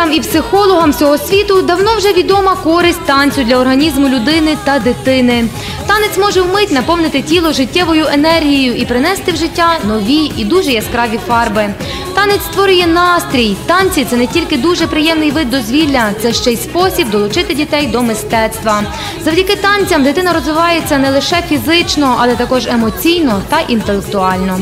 Медикам і психологам всього світу давно вже відома користь танцю для організму людини та дитини. Танець може вмить наповнити тіло життєвою енергією і принести в життя нові і дуже яскраві фарби. Танець створює настрій. Танці це не тільки дуже приємний вид дозвілля, це ще й спосіб долучити дітей до мистецтва. Завдяки танцям дитина розвивається не лише фізично, але також емоційно та інтелектуально.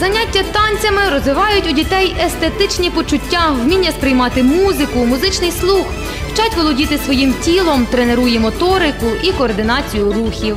Заняття танцями розвивають у дітей естетичні почуття, вміння сприймати музику, музичний слух, вчать володіти своїм тілом, тренує моторику і координацію рухів.